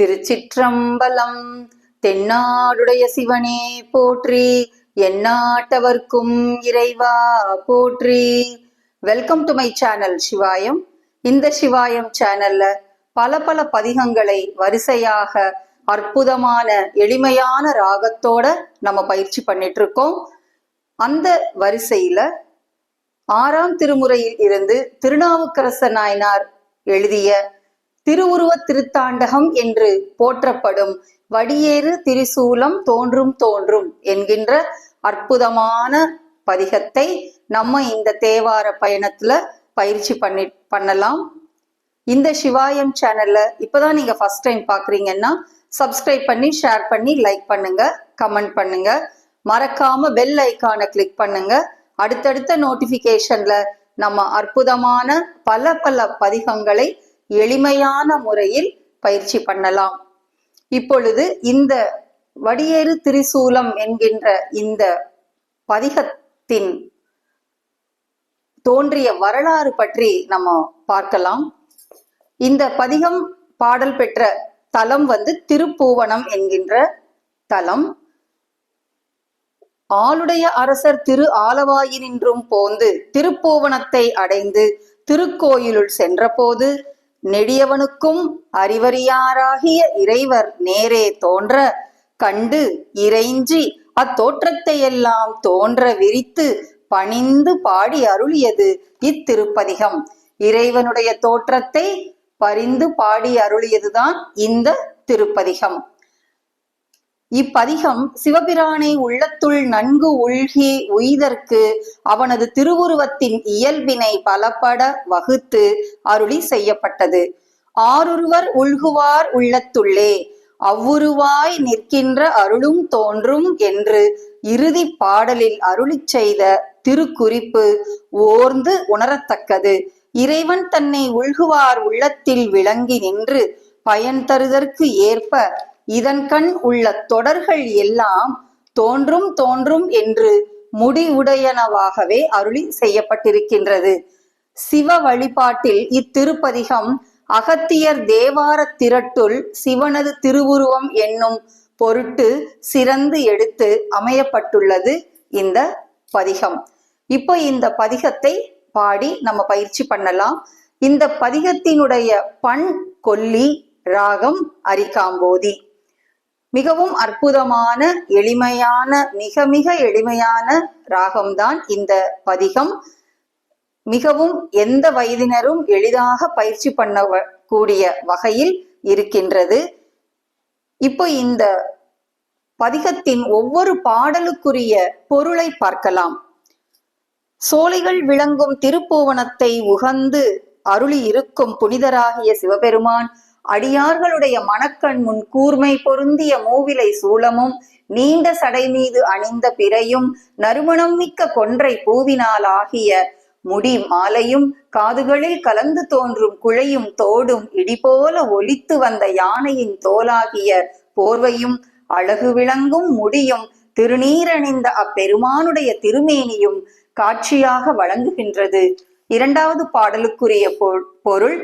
திருச்சிற்றம்பலம் தென்னாடுடைய சிவனே போற்றி எந்நாட்டவர்க்கும் இறைவா போற்றி. Welcome to my channel Sivayam இந்த சிவாயம் சேனல்ல பல பல பதிகங்களை வரிசையாக அற்புதமான எளிமையான ராகத்தோட நம்ம பயிற்சி பண்ணிட்டு இருக்கோம் அந்த வரிசையில ஆறாம் திருமுறையில் இருந்து திருநாவுக்கரச நாயனார் எழுதிய திருவுருவ திருத்தாண்டகம் என்று போற்றப்படும். வடியேறு திரிசூலம் தோன்றும் தோன்றும் என்கின்ற அற்புதமான பதிகத்தை நம்ம இந்த தேவார பயணத்துல பயிற்சி பண்ணி பண்ணலாம். இந்த சிவாயம் சேனல்ல இப்பதான் நீங்க ஃபர்ஸ்ட் டைம் பாக்குறீங்கன்னா சப்ஸ்கிரைப் பண்ணி ஷேர் பண்ணி லைக் பண்ணுங்க கமெண்ட் பண்ணுங்க. மறக்காம பெல் ஐக்கானை கிளிக் பண்ணுங்க. அடுத்தடுத்த நோட்டிபிகேஷன்ல நம்ம அற்புதமான பல பல பதிகங்களை எளிமையான முறையில் பயிற்சி பண்ணலாம். இப்பொழுது இந்த வடியேறு திரிசூலம் என்கின்ற இந்த பதிகத்தின் தோன்றிய வரலாறு பற்றி நம்ம பார்க்கலாம். இந்த பதிகம் பாடல் பெற்ற தலம் வந்து திருப்பூவனம் என்கின்ற தலம். ஆளுடைய அரசர் திரு ஆலவாயினின்றும் போந்து திருப்பூவனத்தை அடைந்து திருக்கோயிலுள் சென்றபோது நெடியவனுக்கும் அறிவறியாராகிய இறைவர் நேரே தோன்ற கண்டு இறைஞ்சி அத்தோற்றத்தையெல்லாம் தோன்ற விரித்து பணிந்து பாடி அருளியது இத்திருப்பதிகம். இறைவனுடைய தோற்றத்தை பரிந்து பாடி அருளியதுதான் இந்த திருப்பதிகம். இப்பதிகம் சிவபிரானை உள்ளத்துள் நன்கு உள்கி உய்தற்கு அவனது திருவுருவத்தின் இயல்பினை பலப்பட வகுத்து அருளி செய்யப்பட்டது. ஆருருவர் உள்குவார் உள்ளத்துள்ளே அவ்வுருவாய் நிற்கின்ற அருளும் தோன்றும் என்று இறுதி பாடலில் அருளி செய்த திருக்குறிப்பு ஓர்ந்து உணரத்தக்கது. இறைவன் தன்னை உள்குவார் உள்ளத்தில் விளங்கி நின்று பயன் தருதற்கு ஏற்ப இதன் கண் உள்ள தொடர்கள் எல்லாம் தோன்றும் தோன்றும் என்று முடிவுடையனவாகவே அருளி செய்யப்பட்டிருக்கின்றது. சிவ வழிபாட்டில் இத்திருப்பதிகம் அகத்தியர் தேவார திரட்டுள் சிவனது திருவுருவம் என்னும் பொருட்டு சிறந்து எடுத்து அமையப்பட்டுள்ளது இந்த பதிகம். இப்போ இந்த பதிகத்தை பாடி நம்ம பயிற்சி பண்ணலாம். இந்த பதிகத்தினுடைய பண் கொல்லி ராகம் அரிக்காம்போதி மிகவும் அற்புதமான எளிமையான மிக மிக எளிமையான ராகம்தான் இந்த பதிகம். மிகவும் எந்த வயதினரும் எளிதாக பயிற்சி பண்ண கூடிய வகையில் இருக்கின்றது. இப்போ இந்த பதிகத்தின் ஒவ்வொரு பாடலுக்குரிய பொருளை பார்க்கலாம். சோலைகள் விளங்கும் திருப்பூவனத்தை உகந்து அருளி இருக்கும் புனிதராகிய சிவபெருமான் அடியார்களுடைய மணக்கண் முன் கூர்மை பொருந்திய மூவிலை சூளமும் நீண்ட சடை மீது அணிந்த பிறையும் நறுமணம் மிக்க கொன்றை பூவினால் ஆகிய முடி மாலையும் காதுகளில் கலந்து தோன்றும் குழையும் தோடும் இடிபோல ஒலித்து வந்த யானையின் தோலாகிய போர்வையும் அழகு விளங்கும் முடியும் திருநீரணிந்த அப்பெருமானுடைய திருமேனியும் காட்சியாக வழங்குகின்றது. இரண்டாவது பாடலுக்குரிய பொருள்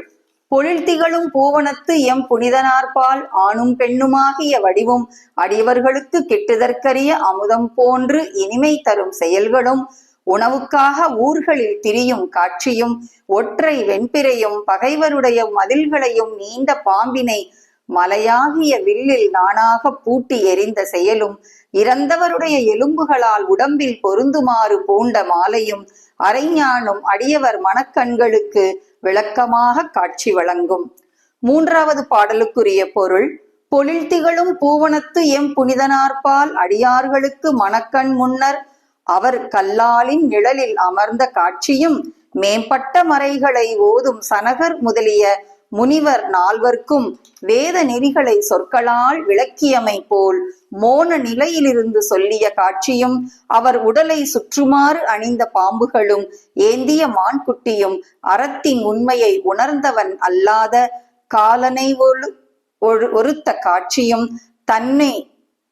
பொழில் திகழும் பூவனத்து எம் புனிதனார்பால் ஆணும் பெண்ணுமாகிய வடிவும். அடியவர்களுக்கு கிட்டுதற்கரிய அமுதம் போன்று இனிமை தரும் செயல்களும் உணவுக்காக ஊர்களில் திரியும் காட்சியும் ஒற்றை வெண்பிரையும் பகைவருடைய மதில்களையும் நீண்ட பாம்பினை மலையாகிய வில்லில் நானாக பூட்டி எரிந்த செயலும் இறந்தவருடைய எலும்புகளால் உடம்பில் பொருந்துமாறு பூண்ட மாலையும் அரைஞானும் அடியவர் மனக்கண்களுக்கு விளக்கமாக காட்சி வழங்கும். மூன்றாவது பாடலுக்குரிய பொருள் பொழில் திகழும் பூவனத்து எம் புனிதனார்பால் அடியார்களுக்கு மணக்கண் முன்னர் அவர் கல்லாலின் நிழலில் அமர்ந்த காட்சியும் மேம்பட்ட மறைகளை ஓதும் சனகர் முதலிய முனிவர் நால்வர்க்கும் வேத நெறிகளை சொற்களால் விளக்கியமை போல் மோன நிலையிலிருந்து சொல்லிய காட்சியும் அவர் உடலை சுற்றுமாறு அணிந்த பாம்புகளும் ஏந்திய மான்குட்டியும் அறத்தின் உண்மையை உணர்ந்தவன் அல்லாத காலனை ஒருத்த காட்சியும் தன்னை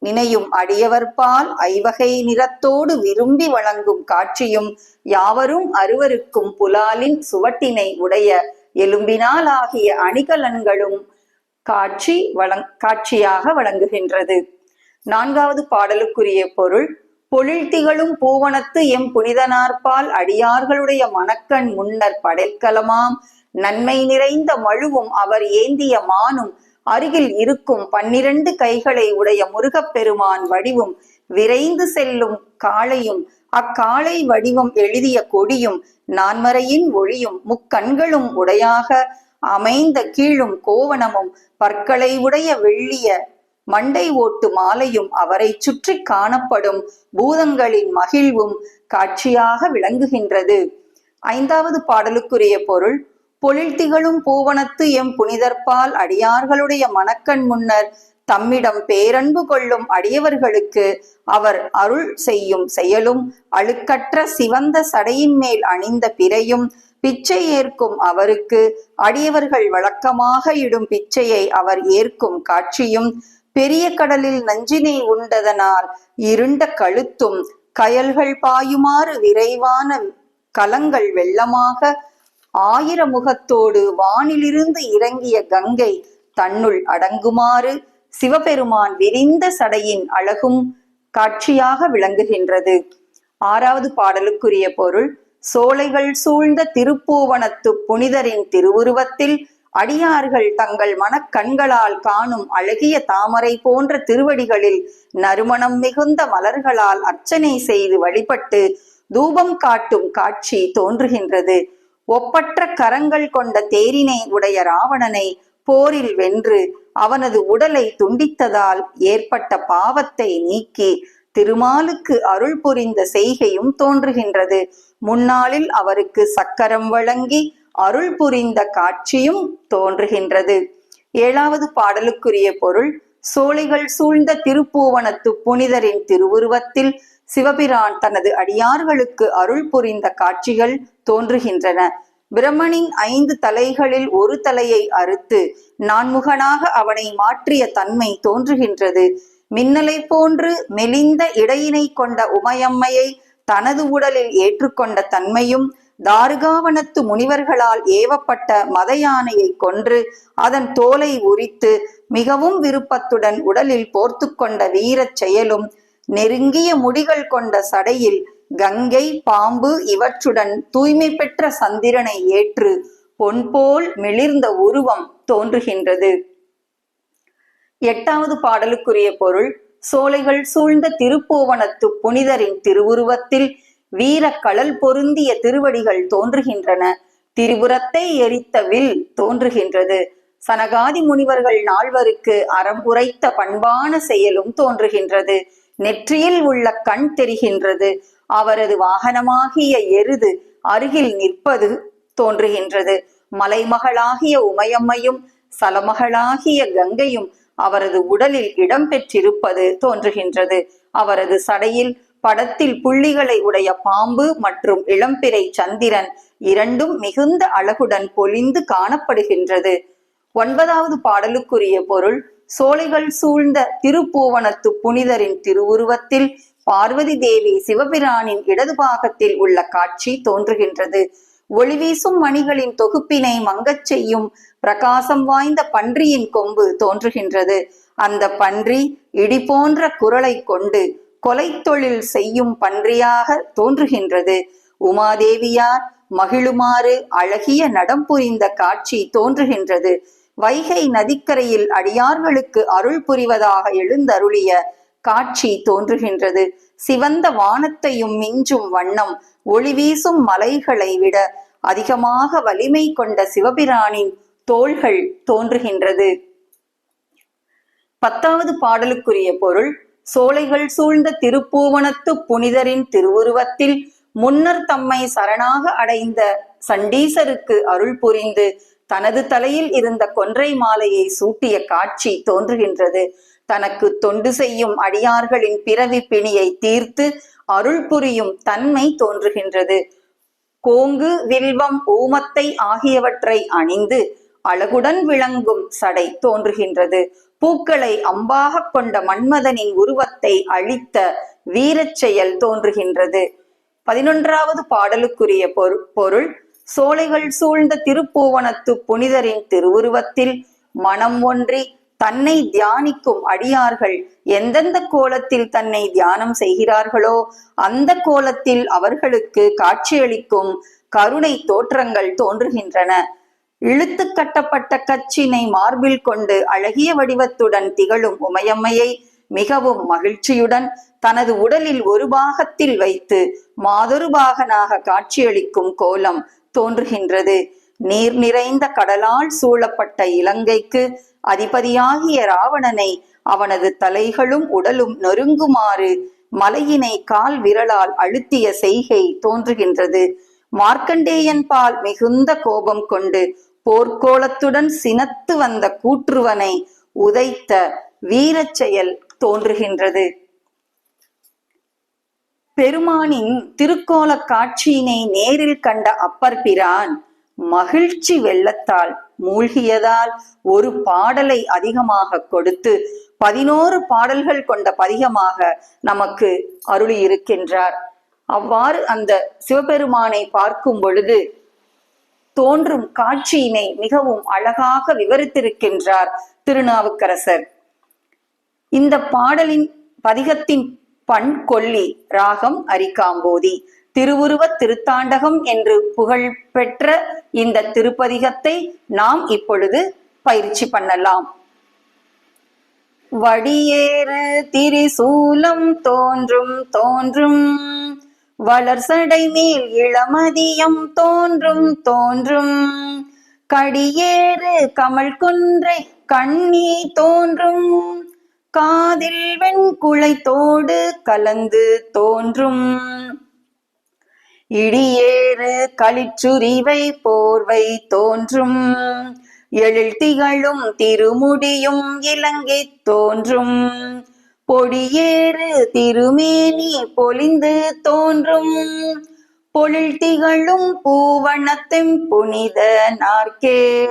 நினையும் அடியவர்பால் ஐவகை நிறத்தோடு விரும்பி வழங்கும் காட்சியும் யாவரும் அருவருக்கும் புலாலின் சுவட்டினை உடைய எலும்பினால் ஆகிய அணிகலன்களும் காட்சி வழங் காட்சியாக வழங்குகின்றது. நான்காவது பாடலுக்குரிய பொருள் பொழில் திகழும் பூவனத்து எம் புனிதனார்பால் அடியார்களுடைய மணக்கண் முன்னர் படைக்கலமாம். நன்மை நிறைந்த மழுவும் அவர் ஏந்திய மானும் அருகில் இருக்கும் பன்னிரண்டு கைகளை உடைய முருகப்பெருமான் வடிவும் விரைந்து செல்லும் காளையும் அக்காளை வடிவம் எழுதிய கொடியும் நான்மறையின் ஒளியும் முக்கண்களும் உடையாக அமைந்த கீழும் கோவணமும் பற்களை உடைய வெள்ளிய மண்டை ஓட்டு மாலையும் அவரை சுற்றி காணப்படும் பூதங்களின் மகிழ்வும் காட்சியாக விளங்குகின்றது. ஐந்தாவது பாடலுக்குரிய பொருள் பொழில் திகழும் பூவனத்து எம் புனிதர்பால் அடியார்களுடைய மணக்கண் முன்னர் தம்மிடம் பேரன்பு கொள்ளும் அடியவர்களுக்கு அவர் அருள் செய்யும் செயலும் அழுக்கற்ற சிவந்த சடையின் மேல் அணிந்த பிறையும் பிச்சை ஏற்கும் அவருக்கு அடியவர்கள் வழக்கமாக இடும் பிச்சையை அவர் ஏற்கும் காட்சியும் பெரிய கடலில் நஞ்சினை உண்டதனால் இருண்ட கழுத்தும் கயல்கள் பாயுமாறு விரைவான கலங்கள் வெள்ளமாக ஆயிர முகத்தோடு வானிலிருந்து இறங்கிய கங்கை தன்னுள் அடங்குமாறு சிவபெருமான் விரிந்த சடையின் அழகும் காட்சியாக விளங்குகின்றது. ஆறாவது பாடலுக்குரிய பொருள் சோலைகள் சூழ்ந்த திருப்பூவனத்து புனிதரின் திருவுருவத்தில் அடியார்கள் தங்கள் மனக்கண்களால் காணும் அழகிய தாமரை போன்ற திருவடிகளில் நறுமணம் மிகுந்த மலர்களால் அர்ச்சனை செய்து வழிபட்டு தூபம் காட்டும் காட்சி தோன்றுகின்றது. ஒப்பற்ற கரங்கள் கொண்ட தேரினை உடைய ராவணனை போரில் வென்று அவனது உடலை துண்டித்ததால் ஏற்பட்ட பாவத்தை நீக்கி திருமாலுக்கு அருள் புரிந்த செய்கையும் தோன்றுகின்றது. முன்னாளில் அவருக்கு சக்கரம் வழங்கி அருள் புரிந்த காட்சியும் தோன்றுகின்றது. ஏழாவது பாடலுக்குரிய பொருள் சோலைகள் சூழ்ந்த திருப்பூவனத்து புனிதரின் திருவுருவத்தில் சிவபிரான் தனது அடியார்களுக்கு அருள் புரிந்த காட்சிகள் தோன்றுகின்றன. பிரம்மனின் ஐந்து தலைகளில் ஒரு தலையை அறுத்து நான்முகனாக அவனை மாற்றிய தன்மை தோன்றுகின்றது. மின்னலை போன்று மெலிந்த இடையினை கொண்ட உமையம்மையை தனது உடலில் ஏற்றுக்கொண்ட தன்மையும் தாருகாவனத்து முனிவர்களால் ஏவப்பட்ட மத யானையை கொன்று அதன் தோலை உரித்து மிகவும் விருப்பத்துடன் உடலில் போர்த்து கொண்ட வீரச் செயலும் நெருங்கிய முடிகள் கொண்ட சடையில் கங்கை பாம்பு இவற்றுடன் தூய்மை பெற்ற சந்திரனை ஏற்று பொன்போல் மிளிர்ந்த உருவம் தோன்றுகின்றது. எட்டாவது பாடலுக்குரிய பொருள் சோலைகள் சூழ்ந்த திருப்போவனத்து புனிதரின் திருவுருவத்தில் வீர கடல் பொருந்திய திருவடிகள் தோன்றுகின்றன. திரிபுரத்தை எரித்த வில் தோன்றுகின்றது. சனகாதி முனிவர்கள் நால்வருக்கு அறம் உரைத்த பண்பான செயலும் தோன்றுகின்றது. நெற்றியில் உள்ள கண் தெரிகின்றது. அவரது வாகனமாகிய எருது அருகில் நிற்பது தோன்றுகின்றது. மலைமகளாகிய உமையம்மையும் சலமகளாகிய கங்கையும் அவரது உடலில் இடம்பெற்றிருப்பது தோன்றுகின்றது. அவரது சடையில் படத்தில் புள்ளிகளை உடைய பாம்பு மற்றும் இளம்பிறை சந்திரன் இரண்டும் மிகுந்த அழகுடன் பொலிந்து காணப்படுகின்றது. ஒன்பதாவது பாடலுக்குரிய பொருள் சோலைகள் சூழ்ந்த திருப்பூவனத்து புனிதரின் திருவுருவத்தில் பார்வதி தேவி சிவபிரானின் இடது பாகத்தில் உள்ள காட்சி தோன்றுகின்றது. ஒளிவீசும் மணிகளின் தொகுப்பினை மங்கச் செய்யும் பிரகாசம் வாய்ந்த பன்றியின் கொம்பு தோன்றுகின்றது. அந்த பன்றி இடி போன்ற குரலை கொண்டு கொலை தொழில் செய்யும் பன்றியாக தோன்றுகின்றது. உமாதேவியார் மகிழுமாறு அழகிய நடம் புரிந்த காட்சி தோன்றுகின்றது. வைகை நதிக்கரையில் அடியார்களுக்கு அருள் புரிவதாக எழுந்தருளிய காட்சி தோன்றுகின்றது. சிவந்த வானத்தையும் மிஞ்சும் வண்ணம் ஒளி வீசும் மலைகளை விட அதிகமாக வலிமை கொண்ட சிவபிரானின் தோள்கள் தோன்றுகின்றது. பத்தாவது பாடலுக்குரிய பொருள் சோலைகள் சூழ்ந்த திருப்பூவனத்து புனிதரின் திருவுருவத்தில் முன்னர் தம்மை சரணாக அடைந்த சண்டீசருக்கு அருள் புரிந்து தனது தலையில் இருந்த கொன்றை மாலையை சூட்டிய காட்சி தோன்றுகின்றது. தனக்கு தொண்டு செய்யும் அடியார்களின் பிறவி பிணியை தீர்த்து அருள் புரியும் தன்மை தோன்றுகின்றது. கோங்கு வில்வம் ஊமத்தை ஆகியவற்றை அணிந்து அழகுடன் விளங்கும் சடை தோன்றுகின்றது. பூக்களை அம்பாக கொண்ட மன்மதனின் உருவத்தை அழித்த வீரச் செயல் தோன்றுகின்றது. பதினொன்றாவது பாடலுக்குரிய பொருள் சோலைகள் சூழ்ந்த திருப்பூவனத்து புனிதரின் திருவுருவத்தில் மனம் ஒன்றி தன்னை தியானிக்கும் அடியார்கள் எந்தெந்த கோலத்தில் தன்னை தியானம் செய்கிறார்களோ அந்த கோலத்தில் அவர்களுக்கு காட்சியளிக்கும் கருணை தோற்றங்கள் தோன்றுகின்றன. இழுத்து கட்டப்பட்ட கச்சினை மார்பில் கொண்டு அழகிய வடிவத்துடன் திகழும் உமையம்மையை மிகவும் மகிழ்ச்சியுடன் தனது உடலில் ஒரு பாகத்தில் வைத்து மாதொரு பாகனாக காட்சியளிக்கும் கோலம் தோன்றுகின்றது. நீர் நிறைந்த கடலால் சூழப்பட்ட இலங்கைக்கு அதிபதியாகிய ராவணனை அவனது தலைகளும் உடலும் நொறுங்குமாறு மலையினை கால் விரலால் அழுத்திய செய்கை தோன்றுகின்றது. மார்க்கண்டேயன் பால் மிகுந்த கோபம் கொண்டு போர்க்கோலத்துடன் சினத்து வந்த கூற்றுவனை உதைத்த வீரச் செயல் தோன்றுகின்றது. பெருமானின் திருக்கோல காட்சியினை நேரில் கண்ட அப்பர் பிரான் மகிழ்ச்சி வெள்ளத்தால் மூழ்கியதால் ஒரு பாடலை அதிகமாக கொடுத்து பதினோரு பாடல்கள் கொண்ட பதிகமாக நமக்கு அருளி இருக்கின்றார் அவ்வாறு அந்த சிவபெருமானை பார்க்கும் பொழுது தோன்றும் காட்சியினை மிகவும் அழகாக விவரித்திருக்கின்றார் திருநாவுக்கரசர். இந்த பாடலின் பதிகத்தின் பண் கொல்லி ராகம் அரிக்காம்போதி திருவுருவத் திருத்தாண்டகம் என்று புகழ் பெற்ற இந்த திருப்பதிகத்தை நாம் இப்பொழுது பயிற்சி பண்ணலாம். வடியேற திரிசூலம் தோன்றும் தோன்றும். வளர்சடை மேல் இளமதியம் தோன்றும் தோன்றும். கடியேறு கமல் குன்றை கண்ணி தோன்றும். காதில் வெண்குளைத்தோடு கலந்து தோன்றும். இடியேறு களிச்சுரிவை போர்வை தோன்றும். எழில் திகழும் திருமுடியும் இலங்கை தோன்றும். பொடியேறு திருமேனி பொலிந்து தோன்றும். பொழில் திகழும் பூவணத்தின் புனித நார்க்கே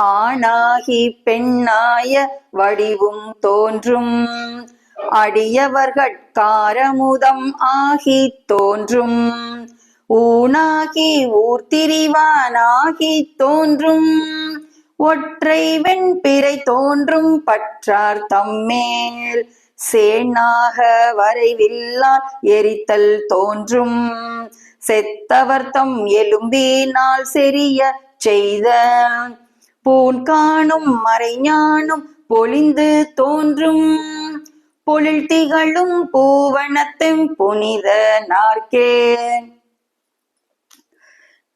ஆணாகி பெண்ணாய வடிவும் தோன்றும். அடியவர்கட்காரமுதம் ஆகி தோன்றும். ஊனாகி ஊர்த்திரிவானாகி தோன்றும். ஒற்றை வெண்பிறை தோன்றும் பற்றார் தம்மேல். சேனாக வரைவில்லால் எரித்தல் தோன்றும். செத்தவர் தம் எலும்பினால் செரிய செய்த. பூன் காணும் மறைஞானும் பொழிந்து தோன்றும். பொழில் திகழும் பூவனத்தின் புனித நார்க்கே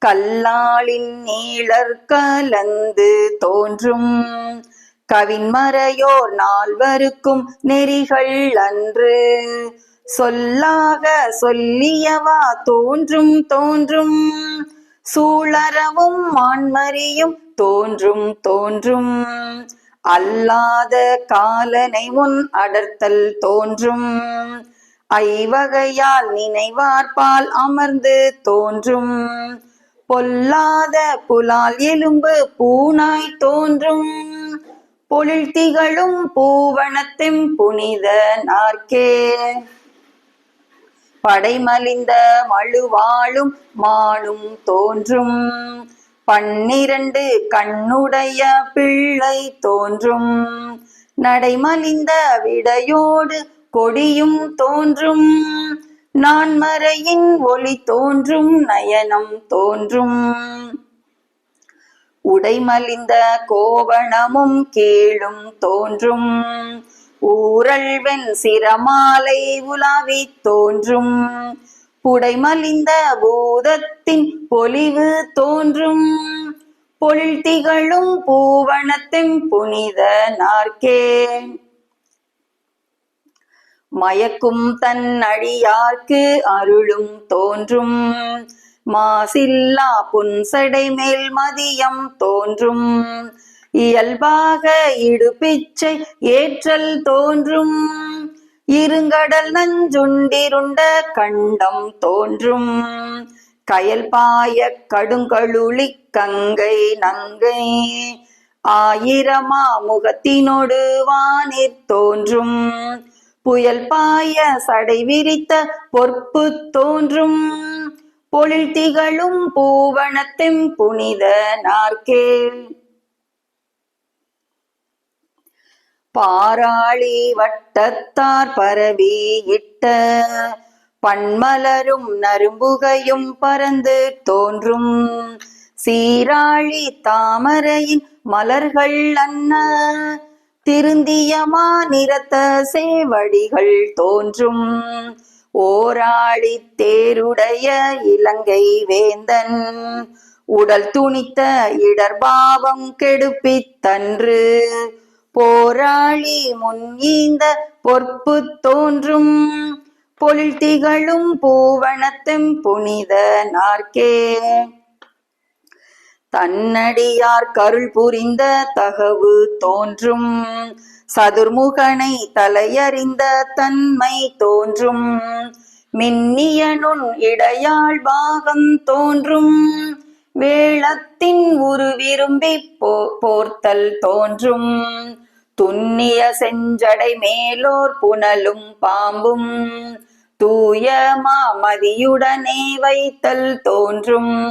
கல்லாளின் நீளர் கலந்து தோன்றும் கவின்மறையோர் நால்வருக்கும் நெறிகள் அன்று. சொல்லாக சொல்லியவா தோன்றும் தோன்றும் சூழறவும் மான்மறியும் தோன்றும் தோன்றும். அல்லாத காலனை உன் அடர்த்தல் தோன்றும். ஐவகையால் நினைவார்பால் அமர்ந்து தோன்றும். பொல்லாத புலால் எலும்பு பூனாய் தோன்றும். பொழில் திகழும் பூவனத்தின் புனித நார்க்கே படைமலிந்த மழுவாளும் மானும் தோன்றும். பன்னிரண்டு கண்ணுடைய பிள்ளை தோன்றும். நடைமலிந்த விடையோடு கொடியும் தோன்றும். நான்மறையின் ஒளி தோன்றும் நயனம் தோன்றும். உடைமலிந்த கோவணமும் கேளும் தோன்றும். ஊரல்வெண் சிரமாலை உலாவி தோன்றும். புடைமலிந்த பூதத்தின் பொலிவு தோன்றும். பொழில் திகழும் பூவனத்தின் புனித நார்க்கே மயக்கும் தன் அடியார்க்கு அருளும் தோன்றும். மாசில்லா புன்சடை மேல் மதியம் தோன்றும். இயல்பாக இடுபிச்சை ஏற்றல் தோன்றும். இருங்கடல் நஞ்சுண்டிருண்ட கண்டம் தோன்றும். கயல் பாய கடுங்கழுளி கங்கை நங்கை. ஆயிரமா முகத்தினோடு வானிற் தோன்றும். புயல் பாய சடை விரித்த பொற்பு தோன்றும். பொழில் திகழும் பூவனத்தின் புனித நார்க்கே பாராளி வட்டத்தார் பரவி இட்ட பன்மலரும் நரும்புகையும் பறந்து தோன்றும். சீராழி தாமரையின் மலர்கள் அன்ன திருந்தியமா நிறத்த சேவடிகள் தோன்றும். ஓராழி தேருடைய இலங்கை வேந்தன் உடல் துணித்த இடர்பாவம் கெடுப்பித்தன்று. போராளி முன்ஈந்த பொற்பு தோன்றும். பொழில் திகழும் பூவனத்தும் புனித நார்க்கே தன்னடியார் கருள் புரிந்த தகவு தோன்றும். சதுர்முகனை தலையறிந்த தன்மை தோன்றும். மின்னியனுன் இடையாள் பாகம் தோன்றும். வேளத்தின் உரு விரும்பி போ போர்த்தல் தோன்றும். துன்னிய செஞ்சடை மேலோர் புனலும் பாம்பும். தூய மாமதியுடனே வைத்தல் தோன்றும்.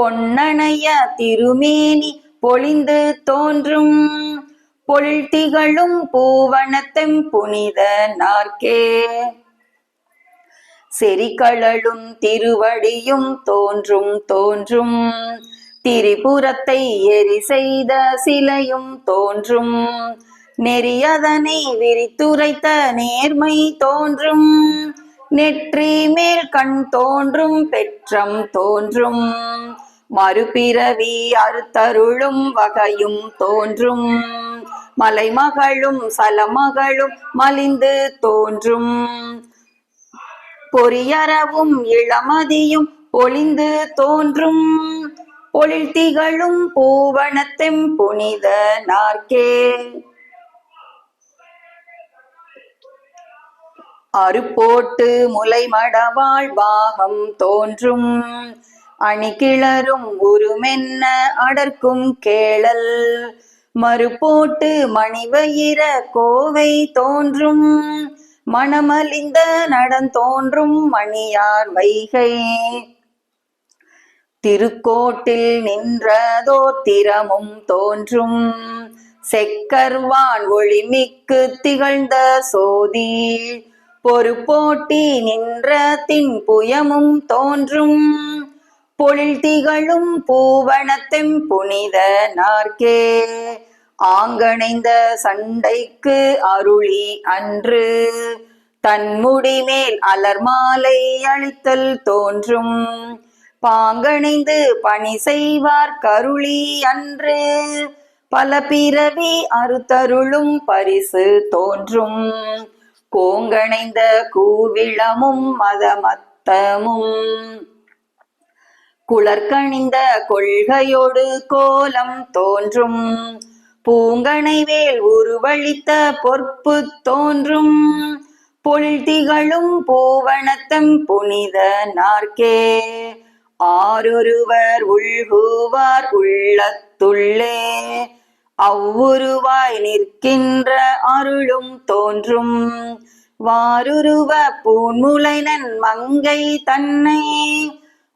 பொன்னணைய திருமேனி பொழிந்து தோன்றும். பொல்திகளும் திகழும் பூவனத்தெம் புனித நாற்கே. செரிகழலும் திருவடியும் தோன்றும் தோன்றும். திரிபுரத்தை எரி செய்த சிலையும் தோன்றும். நெறியதனை விரித்துரைத்த நேர்மை தோன்றும். நெற்றி மேல் கண் தோன்றும் பெற்றம் தோன்றும். மறுபிறவி அறுத்தருளும் வகையும் தோன்றும். மலைமகளும் சலமகளும் மலிந்து தோன்றும். பொறியறவும் இளமதியும் பொழிந்து தோன்றும். பொழில் திகழும் பூவனத்தெம் புனித நார்க்கே அருப்போட்டு முலைமடவாழ் பாகம் தோன்றும். அணிகிளரும் உருமென்ன அடர்க்கும் கேளல். மறுபோட்டு மணிவயிர கோவை தோன்றும். மணமலிந்த நடந்தோன்றும் மணியார் வைகை. திருக்கோட்டில் நின்றதோ திறமும் தோன்றும். செக்கர்வான் ஒளிமிக்கு திகழ்ந்த சோதி. பொறுப்போட்டி நின்ற தின் புயமும் தோன்றும். பொழில் திகழும் பூவனத்தின் புனித நார்க்கே ஆங்கணைந்த சண்டைக்கு அருளி அன்று. தன்முடி மேல் அலர் மாலை அழித்தல் தோன்றும். பாங்கணைந்து பணி செய்வார் கருளி அன்று. பல பிறவி அறுத்தருளும் பரிசு தோன்றும். கோங்கணைந்த கூவிளமும் மதமத்தமும். குளர்கணிந்த கொள்கையோடு கோலம் தோன்றும். பூங்கணைவேல் உருவழித்த பொற்பு தோன்றும். பொழில் திகழும் பூவனத்தம் புனித நார்க்கே ஆரொருவர் உள்குவார் உள்ளத்துள்ளே. அவ்வுருவாய் நிற்கின்ற அருளும் தோன்றும். வாருருவ பூன்முலைனன் மங்கை தன்னை.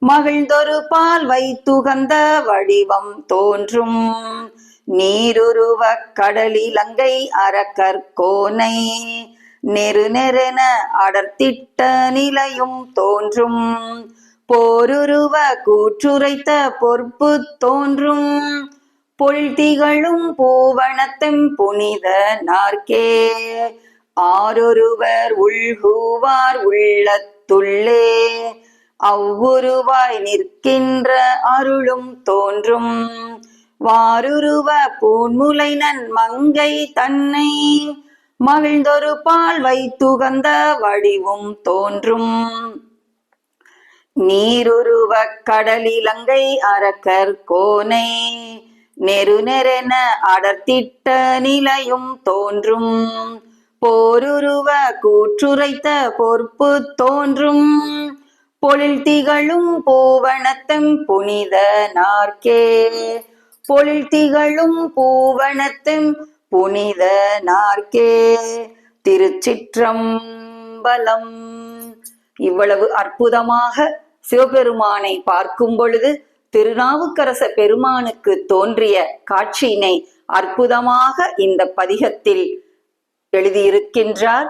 மகிழ்ந்தொரு பால் வைத்துகந்த வடிவம் தோன்றும். நீருருவ கடலிலங்கை அறக்கற்கோனை நெரு நெருன அடர்த்திட்ட நிலையும் தோன்றும். போருருவ கூற்றுரைத்த பொறுப்பு தோன்றும். பொழில் திகழும் பூவனத்தெம் புனித நார்க்கே ஆரொருவர் உள்குவார் உள்ளத்துள்ளே. அவ்வுருவாய் நிற்கின்ற அருளும் தோன்றும். வாருருவ பூன்முலைனன் மங்கை தன்னை. மகிழ்ந்தொரு பால் வைத்துகந்த வடிவும் தோன்றும். நீருருவ கடலிலங்கை அரக்கர் கோனை நெருநெரென அடர்த்திட்ட நிலையும் தோன்றும். போருருவ கூற்றுரைத்த பொறுப்பு தோன்றும். பொழில் திகழும் பூவனத்தம் புனித நார்க்கே பொழில் திகழும் பூவனத்தம் புனித நார்க்கே திருச்சிற்றம்பலம். இவ்வளவு அற்புதமாக சிவபெருமானை பார்க்கும் பொழுது திருநாவுக்கரச பெருமானுக்கு தோன்றிய காட்சியினை அற்புதமாக இந்த பதிகத்தில் எழுதியிருக்கின்றார்.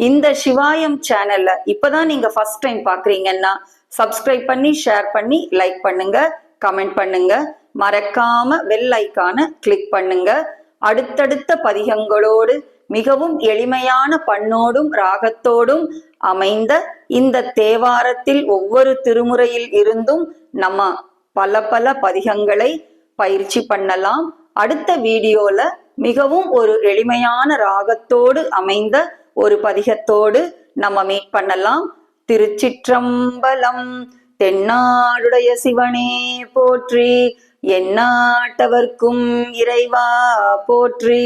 இந்த சிவாயம் சேனல்ல இப்பதான் நீங்க ஃபர்ஸ்ட் டைம் பாக்குறீங்கன்னா சப்ஸ்கிரைப் பண்ணி ஷேர் பண்ணி லைக் பண்ணுங்க கமெண்ட் பண்ணுங்க. மறக்காம வெல் ஐக்கான கிளிக் பண்ணுங்க. அடுத்தடுத்த பதிகங்களோடு மிகவும் எளிமையான பண்ணோடும் ராகத்தோடும் அமைந்த இந்த தேவாரத்தில் ஒவ்வொரு திருமுறையில் இருந்தும் நம்ம பல பல பதிகங்களை பயிற்சி பண்ணலாம். அடுத்த வீடியோல மிகவும் ஒரு எளிமையான ராகத்தோடு அமைந்த ஒரு பதிகத்தோடு நம்ம மீட் பண்ணலாம். திருச்சிற்றம்பலம் தென்னாடுடைய சிவனே போற்றி எந்நாட்டவர்க்கும் இறைவா போற்றி.